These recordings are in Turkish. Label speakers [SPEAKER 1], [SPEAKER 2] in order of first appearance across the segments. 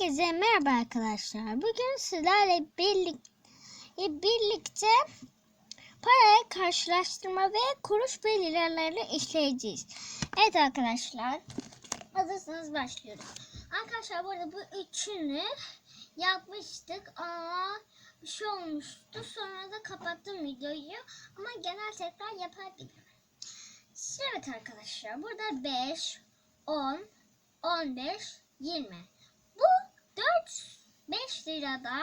[SPEAKER 1] Herkese merhaba arkadaşlar. Bugün sizlerle birlikte, birlikte parayı karşılaştırma ve kuruş ve liraları işleyeceğiz. Evet arkadaşlar. Hazırsanız başlıyoruz. Arkadaşlar burada bu üçünü yapmıştık ama bir şey olmuştu. Sonra da kapattım videoyu. Ama genel tekrar yapabilirim. Evet arkadaşlar burada 5, 10, 15, 20. Bu 4 5 lirada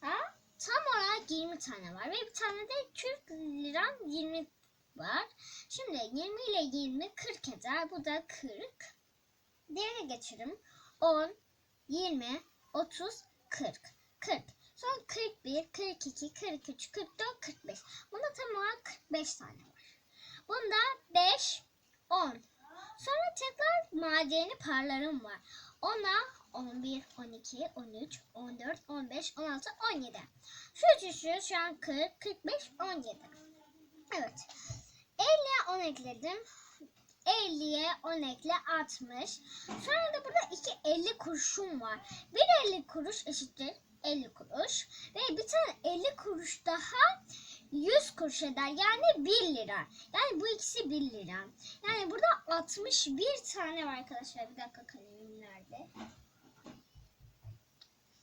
[SPEAKER 1] ha, tam olarak 20 tane var ve bir tane de Türk liram 20 var. Şimdi 20 ile 20 40 eder. Bu da 40. Diğerine geçelim. 10 20 30 40 40. Son 41, 42, 43, 44, 45. Bunda tam olarak 45 tane var. Bunda 5, 10. Sonra tekrar madeni parlarım var. Ona 11, 12, 13, 14, 15, 16, 17. Şu üçüncü şu an 40, 45, 17. Evet. 50'ye 10 ekledim. 50'ye 10 ekle 60. Sonra da burada iki 50 kuruşum var. Bir 50 kuruş eşittir 50 kuruş. Ve bir tane 50 kuruş daha 100 kuruş eder. Yani 1 lira. Yani bu ikisi 1 lira. Yani burada 61 tane var arkadaşlar. Bir dakika kalemim nerede?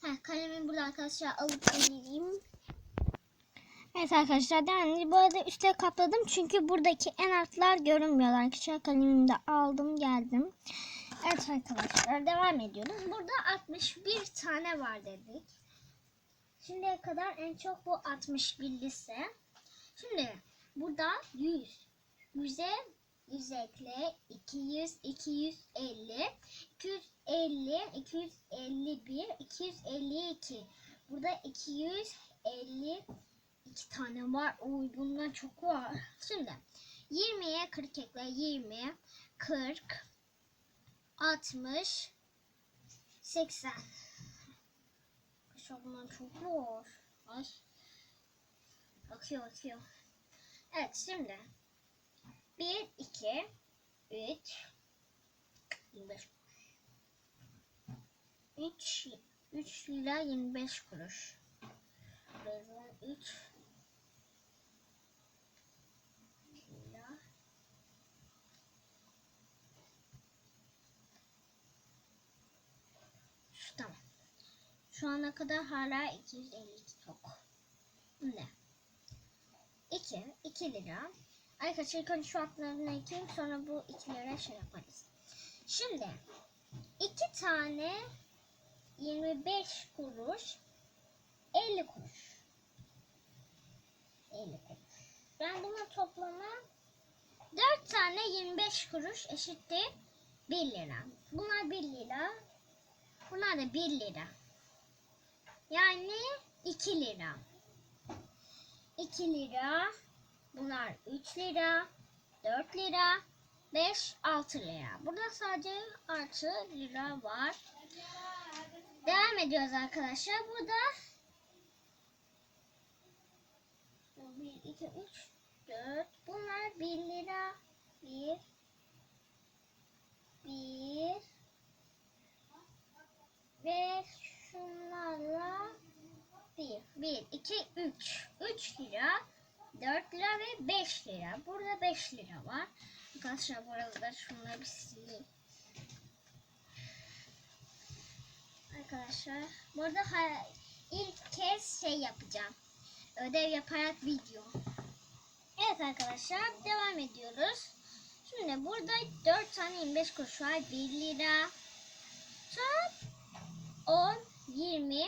[SPEAKER 1] Heh, kalemimi burada arkadaşlar alıp geleyim. Evet arkadaşlar yani bu arada üstte kapladım çünkü buradaki en altlar görünmüyor arkadaşlar. Kalemimi de aldım geldim. Evet arkadaşlar devam ediyoruz. Burada 61 tane var dedik. Şimdiye kadar en çok bu 61 lise. Şimdi burada 100. 100'e 100 ekle 200 250 250 251 252 burada 250 iki tane var. Oy bundan çok var. Şimdi 20'ye 40 ekle 20 40 60 80 Arkadaşlar bundan çok var. Ay. Akıyor akıyor. Evet şimdi 1 2 3 25 3 3 lira 25 kuruş. 3 lira Şu tamam. Şu ana kadar hala 252 çok. Ne? 2, 2 lira. Arkadaşlar ilk şu altlarına ekeyim sonra bu 2 lira şey yaparız. Şimdi 2 tane 25 kuruş 50 kuruş. 50 kuruş. Ben bunun toplamı 4 tane 25 kuruş eşittir 1 lira. Bunlar 1 lira. Bunlar da 1 lira. Yani 2 lira. 2 lira. Bunlar 3 lira. 4 lira. 5, 6 lira. Burada sadece artı lira var. Devam ediyoruz arkadaşlar. Burada 1, 2, 3, 4. Bunlar 1 lira. 1, 1 ve şunlarla 1, 1, 2, 3. 3 lira, 4 lira ve 5 lira. Burada 5 lira var. Arkadaşlar bu arada şunları bir sileyim. Arkadaşlar burada ilk kez şey yapacağım. Ödev yaparak video. Evet arkadaşlar devam ediyoruz. Şimdi burada 4 tane 25 kuruş var. 1 lira. Sonra 10, 20,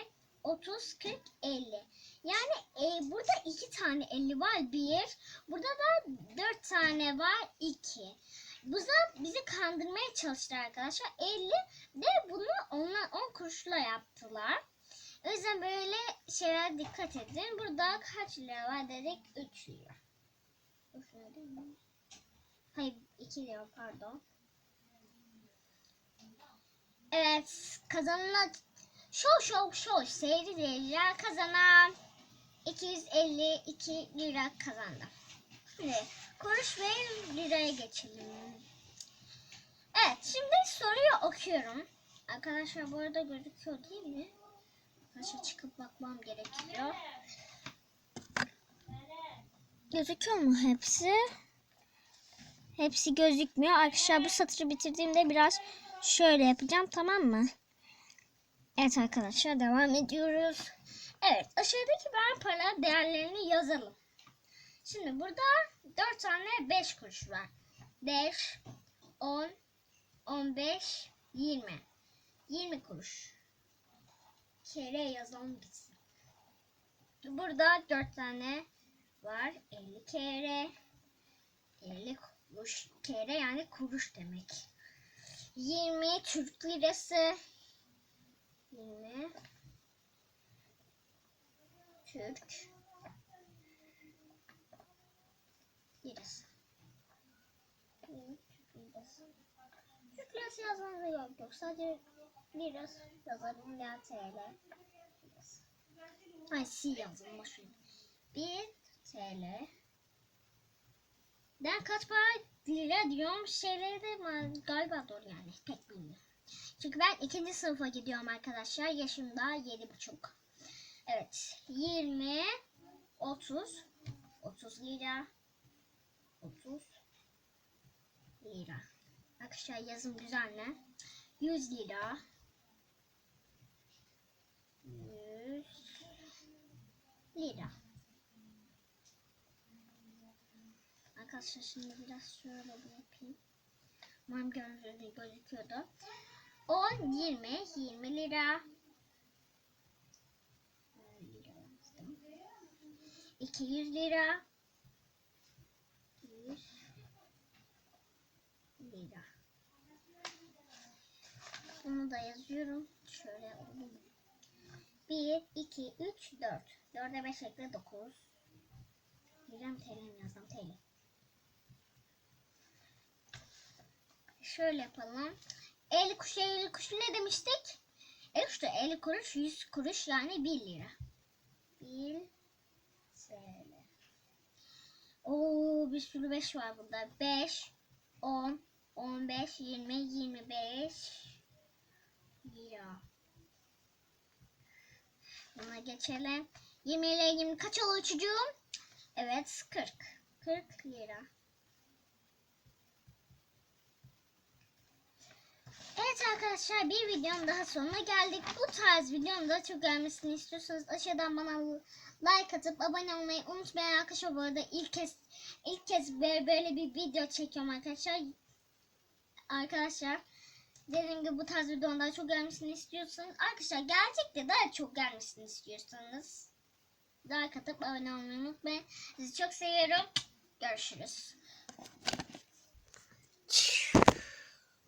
[SPEAKER 1] 30, 40, 50. Yani e, burada 2 tane 50 var. 1. Burada da 4 tane var. 2. Bu da bizi kandırmaya çalıştılar arkadaşlar. 50 de bunu onlar 10 kuruşla yaptılar. O yüzden böyle şeylere dikkat edin. Burada kaç lira var dedik? 3 lira. 3 lira değil mi? Hayır 2 lira pardon. Evet kazanan şov şov şov seyirciler kazanan 252 lira kazandı. Şimdi ve liraya geçelim. Evet şimdi soruyu okuyorum. Arkadaşlar bu arada gözüküyor değil mi? Arkadaşlar çıkıp bakmam gerekiyor. Gözüküyor mu hepsi? Hepsi gözükmüyor. Arkadaşlar bu satırı bitirdiğimde biraz şöyle yapacağım tamam mı? Evet arkadaşlar devam ediyoruz. Evet aşağıdaki ver para değerlerini yazalım. Şimdi burada 4 tane 5 kuruş var. 5, 10, 15, 20. 20 kuruş. Kere yazalım gitsin. Burada 4 tane var. 50 kere. 50 kuruş. Kere yani kuruş demek. 20 Türk lirası. 20 Türk. 20 Türk lirası. Yazmanıza gerek yok. Sadece lirası yazalım ya TL. Ay si yazalım boşuna. 1 TL. Ben kaç para lira diyorum şeyleri de galiba doğru yani pek bilmiyorum. Çünkü ben ikinci sınıfa gidiyorum arkadaşlar. Yaşım daha yedi buçuk. Evet. 20 30 30 lira 30 lira. Arkadaşlar yazım mi? 100 lira 100 lira. Arkadaşlar şimdi biraz şöyle bir yapayım. Umarım gördüğünüz gözüküyordu. 10, 20, 20 lira. Lira yazdım. 200 lira. 100 lira. Bunu da yazıyorum. Şöyle oldu. 1, 2, 3, 4. 4'e 5 ekle 9. Liram TL mi yazdım? TL. Şöyle yapalım. 50 kuruş 50 kuruş ne demiştik? 50 kuruş 50 kuruş 100 kuruş yani 1 lira. 1 TL. Oo bir sürü 5 var burada. 5 10 15 20 25 lira. Buna geçelim. 20 ile 20 kaç oluyor çocuğum? Evet 40. 40 lira. Evet arkadaşlar bir videonun daha sonuna geldik. Bu tarz videonun da çok gelmesini istiyorsanız aşağıdan bana like atıp abone olmayı unutmayın arkadaşlar. Bu arada ilk kez ilk kez böyle, bir video çekiyorum arkadaşlar. Arkadaşlar dediğim gibi bu tarz videonun daha çok gelmesini istiyorsanız arkadaşlar gerçekten daha çok gelmesini istiyorsanız like atıp abone olmayı unutmayın. Sizi çok seviyorum. Görüşürüz.